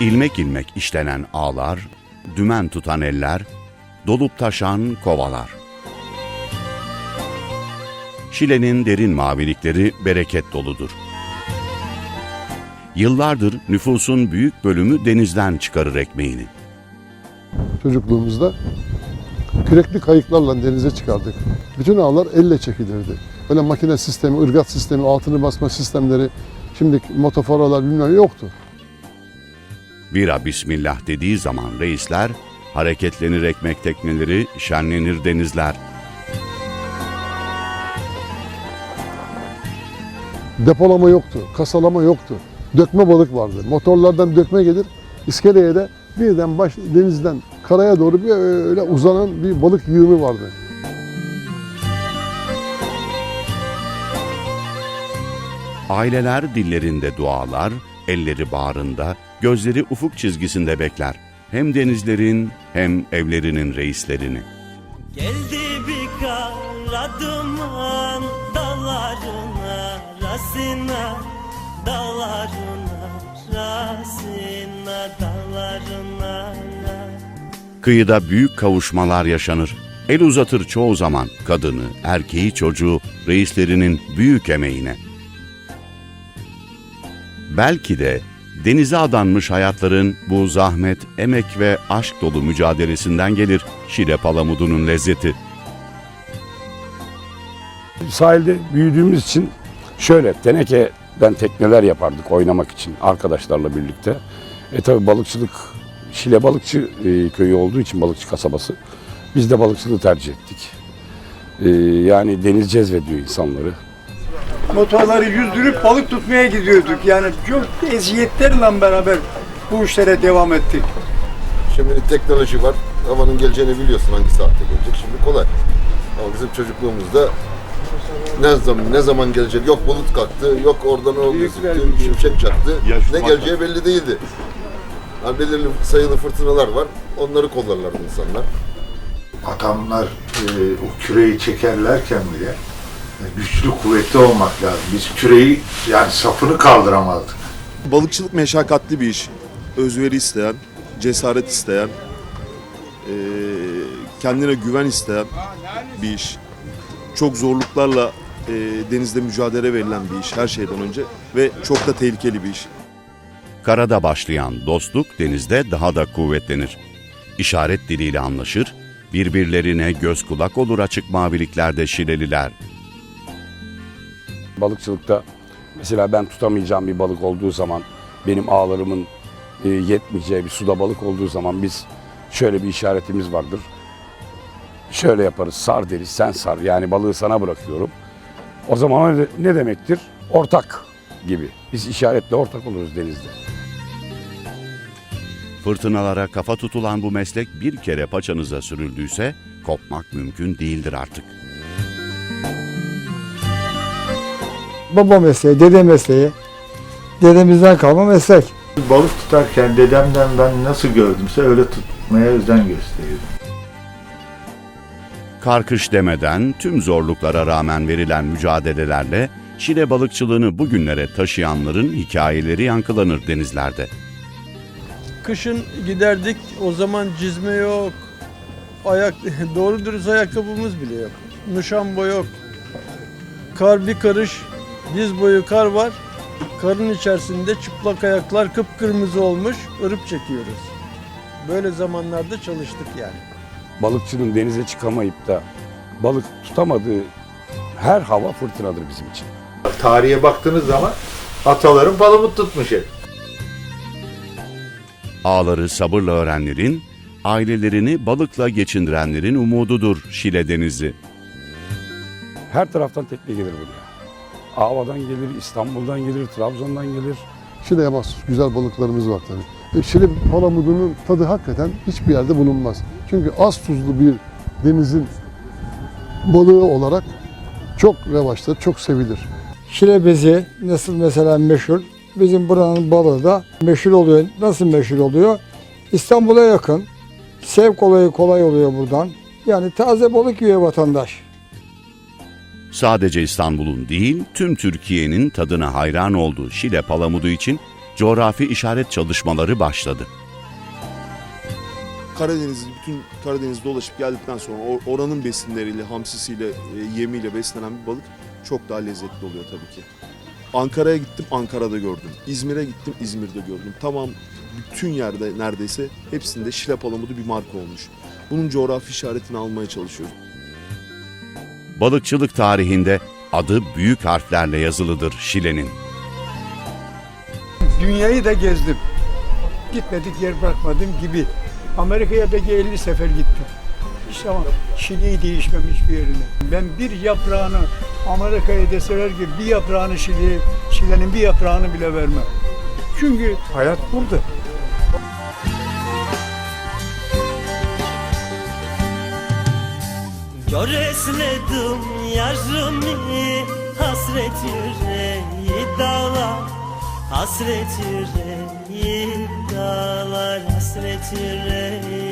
İlmek ilmek işlenen ağlar, dümen tutan eller, dolup taşan kovalar. Şile'nin derin mavilikleri bereket doludur. Yıllardır nüfusun büyük bölümü denizden çıkarır ekmeğini. Çocukluğumuzda kürekli kayıklarla denize çıkardık. Bütün ağlar elle çekilirdi. Böyle makine sistemi, ırgat sistemi, altını basma sistemleri, şimdi motoforalar bilmem yoktu. Bira bismillah dediği zaman reisler, hareketlenir ekmek tekneleri, şenlenir denizler. Depolama yoktu, kasalama yoktu. Dökme balık vardı. Motorlardan dökme gelir, iskeleye de birden baş denizden karaya doğru böyle uzanan bir balık yığını vardı. Aileler dillerinde dualar, elleri bağrında, gözleri ufuk çizgisinde bekler. Hem denizlerin hem evlerinin reislerini. Geldi bir kara duman Dağlarına, rasına Dağlarına, rasına Dağlarına Kıyıda büyük kavuşmalar yaşanır. El uzatır çoğu zaman kadını, erkeği, çocuğu, reislerinin büyük emeğine. Belki de denize adanmış hayatların bu zahmet, emek ve aşk dolu mücadelesinden gelir Şile palamudunun lezzeti. Sahilde büyüdüğümüz için şöyle tenekeden tekneler yapardık oynamak için arkadaşlarla birlikte. E tabi balıkçılık Şile balıkçı e, köyü olduğu için balıkçı kasabası. Biz de balıkçılığı tercih ettik. E, yani deniz cezbediyor insanları. Motorları yüzdürüp balık tutmaya gidiyorduk. Yani çok eziyetlerle beraber bu işlere devam ettik. Şimdi teknoloji var. Havanın geleceğini biliyorsun hangi saatte gelecek. Şimdi kolay. Ama bizim çocukluğumuzda ne zaman ne zaman gelecek? Yok bulut kalktı, yok oradan o gözüktü, şimşek çaktı. Ne geleceği belli değildi. Ha, belirli sayılı fırtınalar var. Onları kollarlardı insanlar. adamlar e, o küreyi çekerlerken bile güçlü kuvvetli olmak lazım. Biz küreyi yani sapını kaldıramazdık. Balıkçılık meşakkatli bir iş. Özveri isteyen, cesaret isteyen, eee, kendine güven isteyen bir iş. Çok zorluklarla eee, denizde mücadele verilen bir iş her şeyden önce ve çok da tehlikeli bir iş. Karada başlayan dostluk denizde daha da kuvvetlenir. İşaret diliyle anlaşır, birbirlerine göz kulak olur açık maviliklerde Şileliler. Balıkçılıkta mesela ben tutamayacağım bir balık olduğu zaman benim ağlarımın e, yetmeyeceği bir suda balık olduğu zaman biz şöyle bir işaretimiz vardır. Şöyle yaparız sar deriz sen sar yani balığı sana bırakıyorum. O zaman ne- demektir? Ortak gibi. Biz işaretle ortak oluruz denizde. Fırtınalara kafa tutulan bu meslek bir kere paçanıza sürüldüyse kopmak mümkün değildir artık. Baba mesleği, dede mesleği. Dedemizden kalma meslek. Balık tutarken dedemden ben nasıl gördümse öyle tutmaya özen gösteriyordum. Karkış demeden tüm zorluklara rağmen verilen mücadelelerle Şile balıkçılığını bugünlere taşıyanların hikayeleri yankılanır denizlerde. Kışın giderdik. O zaman cizme yok. Ayak doğru dürüst ayakkabımız bile yok. Muşambo yok. Kar bir karış. Diz boyu kar var. Karın içerisinde çıplak ayaklar kıpkırmızı olmuş. ırıp çekiyoruz. Böyle zamanlarda çalıştık yani. Balıkçının denize çıkamayıp da balık tutamadığı her hava fırtınadır bizim için. Tarihe baktığınız zaman ataların palamut tutmuş hep. Ağları sabırla öğrenlerin, ailelerini balıkla geçindirenlerin umududur Şile denizi. Her taraftan tekne gelir buraya. Ava'dan gelir, İstanbul'dan gelir, Trabzon'dan gelir. Şile'ye mahsus güzel balıklarımız var tabii. E, Şile palamudunun tadı hakikaten hiçbir yerde bulunmaz. Çünkü az tuzlu bir denizin balığı olarak çok revaçta, çok sevilir. Şile bezi nasıl mesela meşhur. Bizim buranın balığı da meşhur oluyor. Nasıl meşhur oluyor? İstanbul'a yakın. Sevk olayı kolay oluyor buradan. Yani taze balık yiyor vatandaş. Sadece İstanbul'un değil, tüm Türkiye'nin tadına hayran olduğu Şile palamudu için coğrafi işaret çalışmaları başladı. Karadeniz'i bütün Karadeniz'i dolaşıp geldikten sonra or- oranın besinleriyle, hamsisiyle, e, yemiyle beslenen bir balık çok daha lezzetli oluyor tabii ki. Ankara'ya gittim, Ankara'da gördüm. İzmir'e gittim, İzmir'de gördüm. Tamam bütün yerde neredeyse hepsinde şile palamudu bir marka olmuş. Bunun coğrafi işaretini almaya çalışıyoruz. Balıkçılık tarihinde adı büyük harflerle yazılıdır Şile'nin. Dünyayı da gezdim. Gitmedik yer bırakmadım gibi. Amerika'ya belki 50 sefer gittim. İşte ama Şili'yi değişmemiş bir yerine. Ben bir yaprağını Amerika'ya deseler ki bir yaprağını Şili, Şile'nin bir yaprağını bile vermem. Çünkü hayat burada. Göresledim yarımı Hasret yüreği dağlar. Hasret yüreği dağlar Hasret yüreği